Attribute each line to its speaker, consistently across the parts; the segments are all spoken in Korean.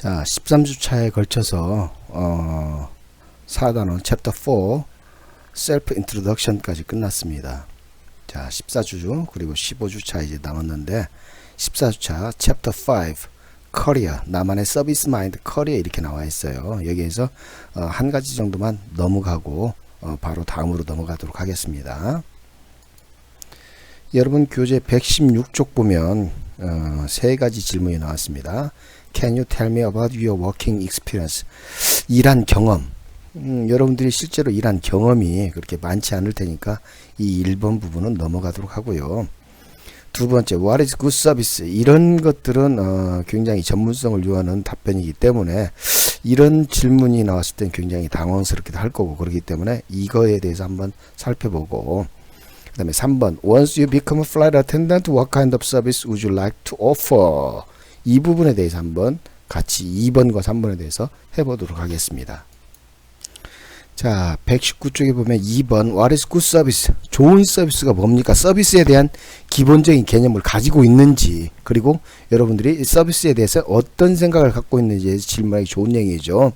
Speaker 1: 자, 13주차에 걸쳐서 어, 4단원 챕터 4 셀프 인트로덕션까지 끝났습니다. 자, 14주 그리고 15주차 이제 남았는데 14주차 챕터 5 커리어 나만의 서비스 마인드 커리어 이렇게 나와 있어요. 여기에서 어, 한 가지 정도만 넘어가고 어, 바로 다음으로 넘어가도록 하겠습니다. 여러분 교재 116쪽 보면 어, 세 가지 질문이 나왔습니다. Can you tell me about your working experience? 일한 경험. 음, 여러분들이 실제로 일한 경험이 그렇게 많지 않을 테니까 이 1번 부분은 넘어가도록 하고요. 두 번째, what is good service? 이런 것들은 어, 굉장히 전문성을 요하는 답변이기 때문에 이런 질문이 나왔을 땐 굉장히 당황스럽기도 할 거고 그렇기 때문에 이거에 대해서 한번 살펴보고 그 다음에 3번 Once you become a flight attendant, what kind of service would you like to offer? 이 부분에 대해서 한번 같이 2번과 3번에 대해서 해보도록 하겠습니다. 자, 119쪽에 보면 2번 What is good service? 좋은 서비스가 뭡니까? 서비스에 대한 기본적인 개념을 가지고 있는지 그리고 여러분들이 이 서비스에 대해서 어떤 생각을 갖고 있는지에 질문하기 좋은 얘기죠.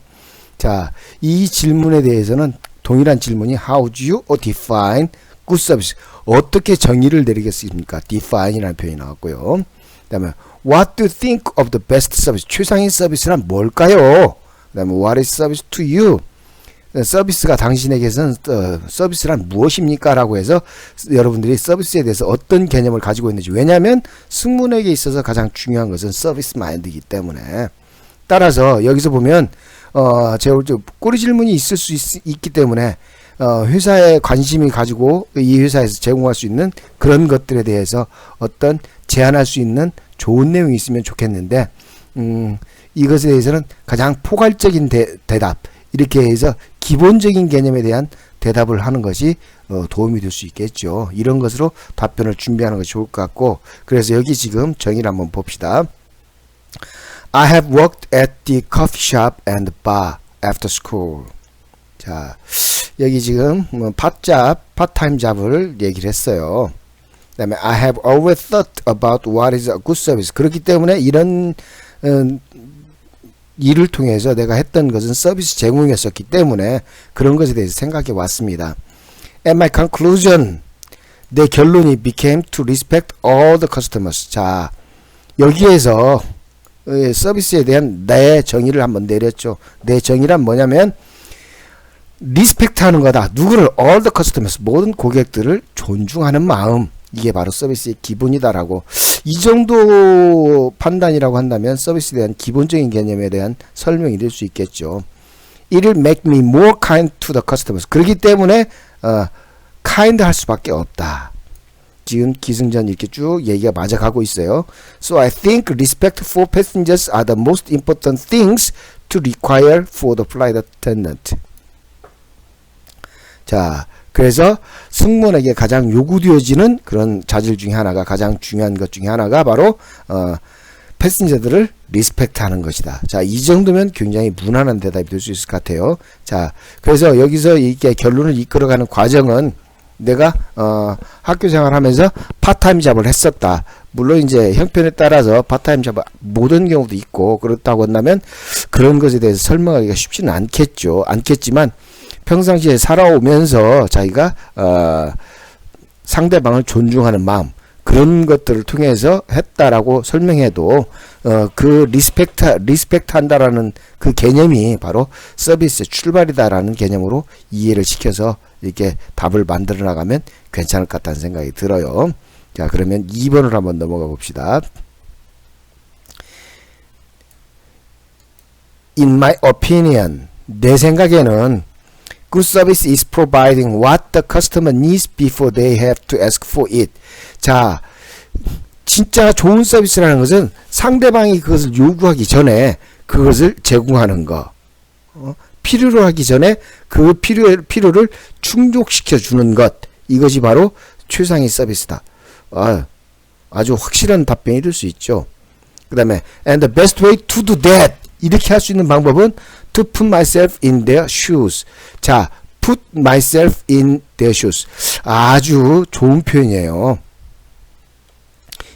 Speaker 1: 자, 이 질문에 대해서는 동일한 질문이 How do you define good service? 어떻게 정의를 내리겠습니까? define이라는 표현이 나왔고요. 그 다음에 What do you think of the best service? 최상의 서비스란 뭘까요? 그 다음에 What is service to you? 서비스가 당신에게서는 어, 서비스란 무엇입니까? 라고 해서 여러분들이 서비스에 대해서 어떤 개념을 가지고 있는지 왜냐하면 승문에게 있어서 가장 중요한 것은 서비스 마인드이기 때문에 따라서 여기서 보면 어, 제가 좀 꼬리 질문이 있을 수 있, 기 때문에 어, 회사에 관심이 가지고 이 회사에서 제공할 수 있는 그런 것들에 대해서 어떤 제안할 수 있는 좋은 내용이 있으면 좋겠는데 음, 이것에 대해서는 가장 포괄적인 대, 대답 이렇게 해서 기본적인 개념에 대한 대답을 하는 것이 어, 도움이 될 수 있겠죠. 이런 것으로 답변을 준비하는 것이 좋을 것 같고 그래서 여기 지금 정의를 한번 봅시다. I have worked at the coffee shop and bar after school. 자, 여기 지금 뭐 팟잡, 파타임 잡을 얘기를 했어요. 그다음에 I have always thought about what is a good service. 그렇기 때문에 이런 음, 일을 통해서 내가 했던 것은 서비스 제공이었었기 때문에 그런 것에 대해서 생각해 왔습니다. And my conclusion, 내 결론이 became to respect all the customers. 자, 여기에서 어, 서비스에 대한 내 정의를 한번 내렸죠. 내 정의란 뭐냐면 리스펙트 하는 거다. 누구를 all the customers 모든 고객들을 존중하는 마음. 이게 바로 서비스의 기본이다라고 이 정도 판단이라고 한다면 서비스에 대한 기본적인 개념에 대한 설명이 될 수 있겠죠. It will make me more kind to the customers. 그렇기 때문에 어, kind 할 수밖에 없다. 지금 기승전 이렇게 쭉 얘기가 맞아가고 있어요. So I think respect for passengers are the most important things to require for the flight attendant. 자, 그래서 승무원에게 가장 요구되어지는 그런 자질 중에 하나가 가장 중요한 것 중에 하나가 바로 어, 패신저들을 리스펙트하는 것이다. 자, 이 정도면 굉장히 무난한 대답이 될 수 있을 것 같아요. 자, 그래서 여기서 이게 결론을 이끌어가는 과정은 내가 어, 학교 생활하면서 파타임 잡을 했었다. 물론 이제 형편에 따라서 파타임 잡을 모든 경우도 있고 그렇다고 한다면 그런 것에 대해서 설명하기가 쉽지는 않겠죠. 않겠지만 평상시에 살아오면서 자기가 어, 상대방을 존중하는 마음 그런 것들을 통해서 했다라고 설명해도 어, 그 리스펙트 리스펙트 한다라는 그 개념이 바로 서비스의 출발이다라는 개념으로 이해를 시켜서 이렇게 답을 만들어 나가면 괜찮을 것 같다는 생각이 들어요. 자, 그러면 2번을 한번 넘어가 봅시다. In my opinion, 내 생각에는 Good service is providing what the customer needs before they have to ask for it. 자, 진짜 좋은 서비스라는 것은 상대방이 그것을 요구하기 전에 그것을 제공하는 거. 어? 필요로 하기 전에 그 필요, 필요를 충족시켜 주는 것. 이것이 바로 최상의 서비스다. 아, 아주 확실한 답변이 될 수 있죠. 그 다음에, and the best way to do that. 이렇게 할 수 있는 방법은 to put myself in their shoes. 자, put myself in their shoes. 아주 좋은 표현이에요.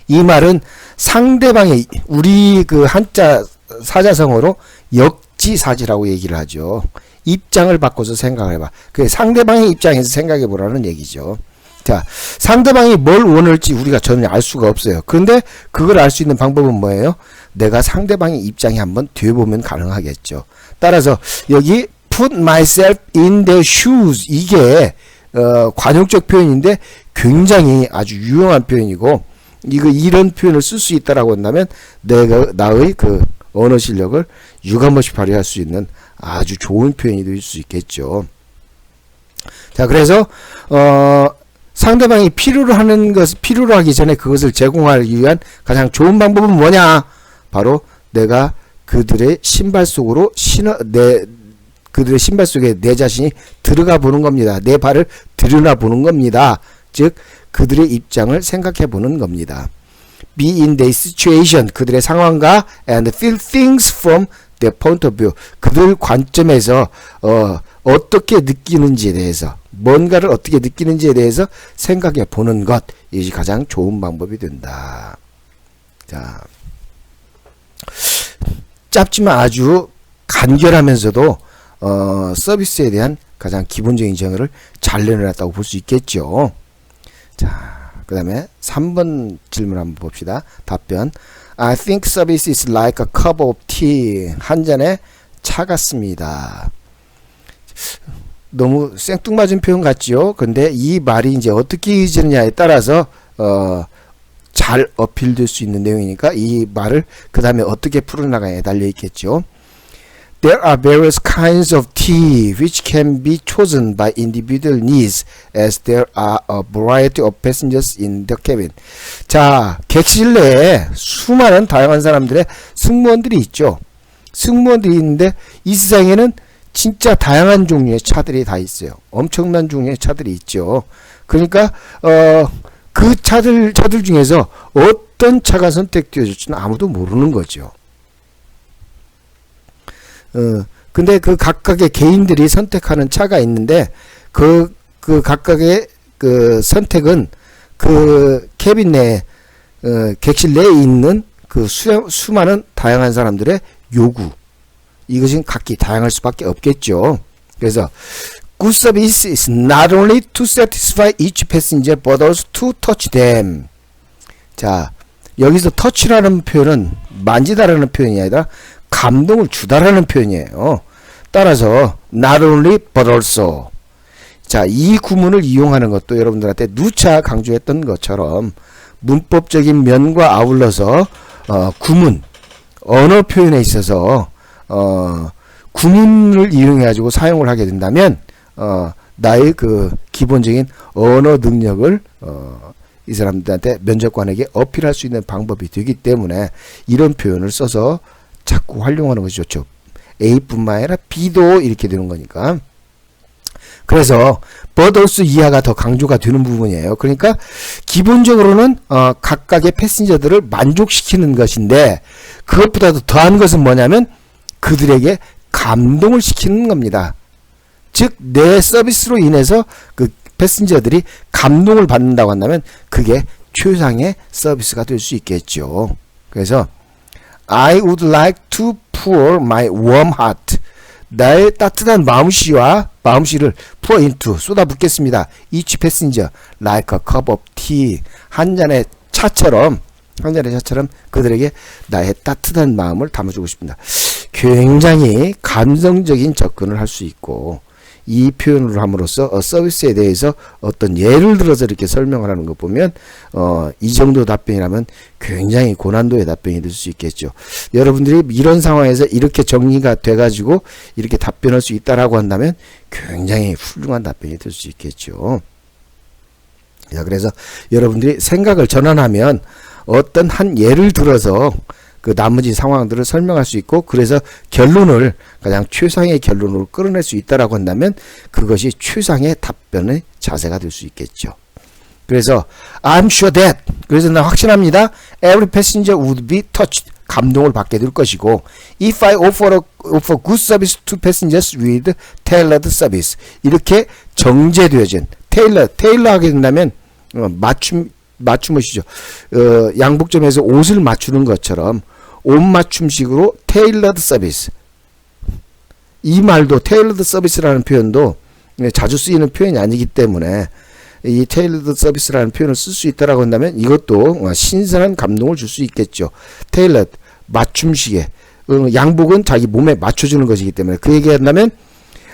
Speaker 1: 이 말은 상대방의 우리 그 한자 사자성어로 역지사지라고 얘기를 하죠. 입장을 바꿔서 생각을 해봐. 그 상대방의 입장에서 생각해 보라는 얘기죠. 자, 상대방이 뭘 원할지 우리가 전혀 알 수가 없어요. 그런데 그걸 알 수 있는 방법은 뭐예요? 내가 상대방의 입장에 한번 되보면 가능하겠죠. 따라서 여기 put myself in their shoes 이게 어, 관용적 표현인데 굉장히 아주 유용한 표현이고 이거 이런 표현을 쓸 수 있다라고 한다면 내가 나의 그 언어 실력을 유감없이 발휘할 수 있는 아주 좋은 표현이 될 수 있겠죠. 자, 그래서 어 상대방이 필요로 하는 것 필요로 하기 전에 그것을 제공하기 위한 가장 좋은 방법은 뭐냐? 바로 내가 그들의 신발 속으로 신어 내 그들의 신발 속에 내 자신이 들어가 보는 겁니다. 내 발을 들여나 보는 겁니다. 즉 그들의 입장을 생각해 보는 겁니다. Be in their situation 그들의 상황과 and feel things from their point of view 그들 관점에서 어, 어떻게 느끼는지에 대해서 뭔가를 어떻게 느끼는지에 대해서 생각해 보는 것 이것이 가장 좋은 방법이 된다. 자 짧지만 아주 간결하면서도 어, 서비스에 대한 가장 기본적인 정의를 잘 내려놨다고 볼 수 있겠죠. 자, 그 다음에 3번 질문 한번 봅시다. 답변. I think service is like a cup of tea. 한 잔의 차 같습니다. 너무 생뚱맞은 표현 같지요? 근데 이 말이 이제 어떻게 이어지느냐에 따라서, 어, 잘 어필될 수 있는 내용이니까 이 말을 그 다음에 어떻게 풀어나가냐에 달려 있겠죠. There are various kinds of tea which can be chosen by individual needs as there are a variety of passengers in the cabin. 자, 객실 내에 수많은 다양한 사람들의 승무원들이 있죠. 승무원들이 있는데 이 세상에는 진짜 다양한 종류의 차들이 다 있어요. 엄청난 종류의 차들이 있죠. 그러니까 어, 그 차들 차들 중에서 어떤 차가 선택되어질지는 아무도 모르는 거죠. 어, 근데 그 각각의 개인들이 선택하는 차가 있는데 그, 그 각각의 그 선택은 그 캐빈 내, 어, 객실 내에 있는 그 수, 수많은 다양한 사람들의 요구. 이것은 각기 다양할 수밖에 없겠죠. 그래서 good service is not only to satisfy each passenger but also to touch them. 자, 여기서 touch라는 표현은 만지다라는 표현이 아니라 감동을 주다라는 표현이에요. 따라서 not only but also 자, 이 구문을 이용하는 것도 여러분들한테 누차 강조했던 것처럼 문법적인 면과 아울러서 어, 구문 언어 표현에 있어서 어, 구문을 이용해 가지고 사용을 하게 된다면 어, 나의 그 기본적인 언어 능력을 어, 이 사람들한테 면접관에게 어필할 수 있는 방법이 되기 때문에 이런 표현을 써서 자꾸 활용하는 것이 좋죠. A뿐만 아니라 B도 이렇게 되는 거니까. 그래서 버더스 이하가 더 강조가 되는 부분이에요. 그러니까 기본적으로는 어, 각각의 패신저들을 만족시키는 것인데 그것보다도 더한 것은 뭐냐면 그들에게 감동을 시키는 겁니다. 즉 내 서비스로 인해서 그 패신저들이 감동을 받는다고 한다면 그게 최상의 서비스가 될 수 있겠죠. 그래서 I would like to pour my warm heart. 나의 따뜻한 마음씨와 마음씨를 pour into 쏟아붓겠습니다. Each passenger like a cup of tea. 한 잔의 차처럼 한 잔의 차처럼 그들에게 나의 따뜻한 마음을 담아주고 싶습니다. 굉장히 감성적인 접근을 할 수 있고 이 표현을 함으로써 어, 서비스에 대해서 어떤 예를 들어서 이렇게 설명을 하는 것 보면 어, 이 정도 답변이라면 굉장히 고난도의 답변이 될 수 있겠죠. 여러분들이 이런 상황에서 이렇게 정리가 돼가지고 이렇게 답변할 수 있다라고 한다면 굉장히 훌륭한 답변이 될 수 있겠죠. 자, 그래서 여러분들이 생각을 전환하면 어떤 한 예를 들어서 그 나머지 상황들을 설명할 수 있고 그래서 결론을 가장 최상의 결론으로 끌어낼 수 있다라고 한다면 그것이 최상의 답변의 자세가 될 수 있겠죠. 그래서 I'm sure that 그래서 나 확신합니다. Every passenger would be touched 감동을 받게 될 것이고 if I offer a, offer good service to passengers with tailored service 이렇게 정제되어진 테일러 테일러 하게 된다면 어, 맞춤 맞춤옷이죠. 어, 양복점에서 옷을 맞추는 것처럼 옷 맞춤식으로 테일러드 서비스. 이 말도 테일러드 서비스라는 표현도 예, 자주 쓰이는 표현이 아니기 때문에 이 테일러드 서비스라는 표현을 쓸 수 있다라고 한다면 이것도 어, 신선한 감동을 줄 수 있겠죠. 테일러드 맞춤식에 어, 양복은 자기 몸에 맞춰주는 것이기 때문에 그 얘기한다면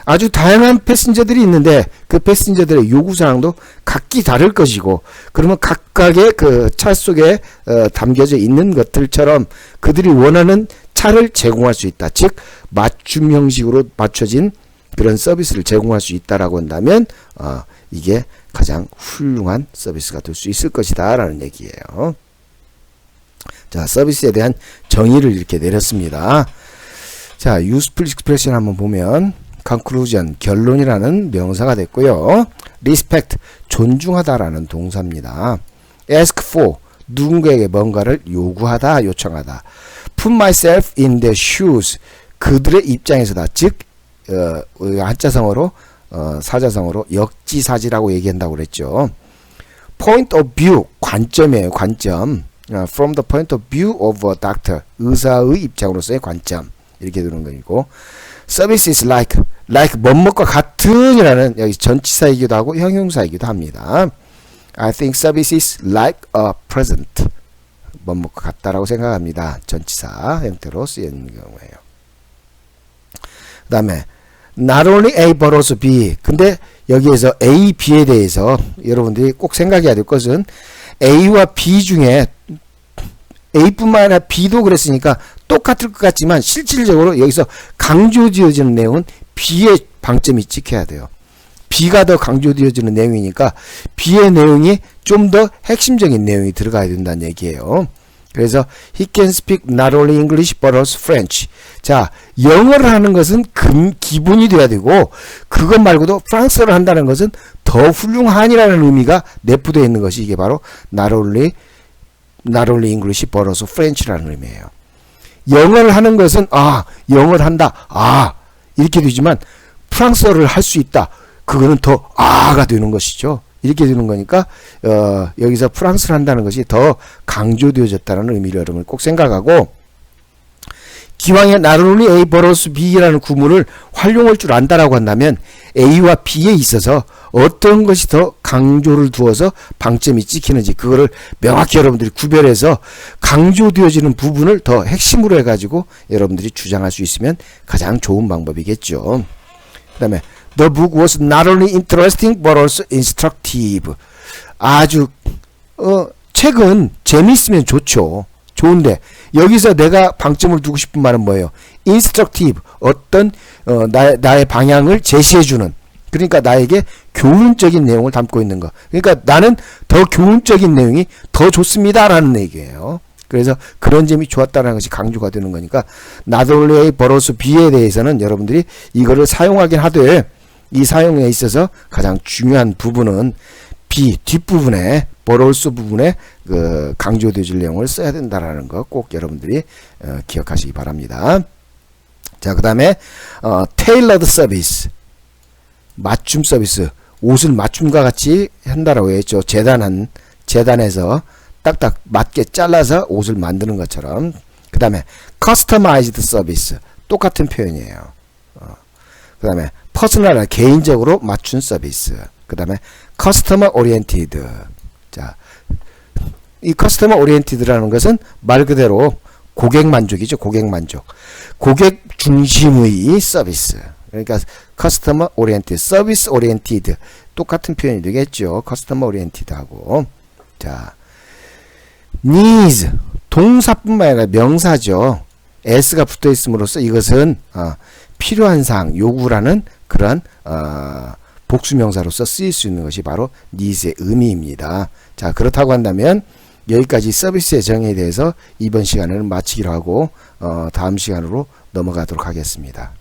Speaker 1: 아주 다양한 패신저들이 있는데 그 패신저들의 요구사항도 각기 다를 것이고 그러면 각각의 그 차 속에 어, 담겨져 있는 것들처럼 그들이 원하는 차를 제공할 수 있다. 즉 맞춤 형식으로 맞춰진 그런 서비스를 제공할 수 있다라고 한다면 어, 이게 가장 훌륭한 서비스가 될 수 있을 것이다 라는 얘기예요. 자, 서비스에 대한 정의를 이렇게 내렸습니다. 자, useful expression 한번 보면 conclusion 결론이라는 명사가 됐고요. respect 존중하다라는 동사입니다. ask for 누군가에게 뭔가를 요구하다 요청하다. put myself in their shoes 그들의 입장에서다. 즉 어, 한자성어로 어, 사자성어로 역지사지라고 얘기한다고 그랬죠. point of view 관점이에요. 관점. 어, from the point of view of a doctor 의사의 입장으로서의 관점 이렇게 되는 거이고 service is like like 뭐뭐과 같은이라는 여기 전치사이기도 하고 형용사이기도 합니다. I think service is like a present 뭐뭐과 같다라고 생각합니다. 전치사 형태로 쓰이는 경우에요. 그 다음에 not only A but also B 근데 여기에서 A, B에 대해서 여러분들이 꼭 생각해야 될 것은 A와 B 중에 A뿐만 아니라 B도 그랬으니까 똑같을 것 같지만 실질적으로 여기서 강조되어지는 내용은 B의 방점이 찍혀야 돼요. B가 더 강조되어지는 내용이니까 B의 내용이 좀 더 핵심적인 내용이 들어가야 된다는 얘기예요. 그래서 he can speak not only English but also French. 자, 영어를 하는 것은 근 기본이 돼야 되고 그것 말고도 프랑스어를 한다는 것은 더 훌륭한이라는 의미가 내포되어 있는 것이 이게 바로 not only not only English but also French라는 의미예요. 영어를 하는 것은 아, 영어를 한다. 아, 이렇게 되지만 프랑스어를 할 수 있다. 그거는 더 아가 되는 것이죠. 이렇게 되는 거니까 어, 여기서 프랑스를 한다는 것이 더 강조되어졌다는 의미를 여러분 꼭 생각하고 기왕에 나르니 A 버러스 B라는 구문을 활용할 줄 안다라고 한다면 A와 B에 있어서 어떤 것이 더 강조를 두어서 방점이 찍히는지 그거를 명확히 여러분들이 구별해서 강조되어지는 부분을 더 핵심으로 해가지고 여러분들이 주장할 수 있으면 가장 좋은 방법이겠죠. 그 다음에 The book was not only interesting but also instructive. 아주 어, 책은 재미있으면 좋죠. 좋은데 여기서 내가 방점을 두고 싶은 말은 뭐예요? instructive 어떤 어, 나, 나의 방향을 제시해주는 그러니까 나에게 교훈적인 내용을 담고 있는 거. 그러니까 나는 더 교훈적인 내용이 더 좋습니다라는 얘기예요. 그래서 그런 점이 좋았다는 것이 강조가 되는 거니까 나돌레의 버러스 B에 대해서는 여러분들이 이거를 사용하긴 하되 이 사용에 있어서 가장 중요한 부분은 B 뒷부분에 버롤스 부분에 그 강조되어질 내용을 써야 된다라는 거 꼭 여러분들이 어, 기억하시기 바랍니다. 자, 그 다음에 어, 테일러드 서비스 맞춤 서비스 옷을 맞춤과 같이 한다라고 했죠. 재단한 재단에서 딱딱 맞게 잘라서 옷을 만드는 것처럼 그 다음에 커스터마이즈드 서비스 똑같은 표현이에요. 어, 그 다음에 퍼스널한 개인적으로 맞춘 서비스. 그 다음에 커스터머 오리엔티드. 자, 이 커스터머 오리엔티드라는 것은 말 그대로 고객 만족이죠. 고객 만족. 고객 중심의 서비스. 그러니까 커스터머 오리엔티드, 서비스 오리엔티드 똑같은 표현이 되겠죠. 커스터머 오리엔티드하고 자, needs 동사뿐만 아니라 명사죠. s가 붙어 있음으로써 이것은 어, 필요한 사항, 요구라는 그런 어, 복수명사로서 쓰일 수 있는 것이 바로 needs의 의미입니다. 자 그렇다고 한다면 여기까지 서비스의 정의에 대해서 이번 시간을 마치기로 하고 어, 다음 시간으로 넘어가도록 하겠습니다.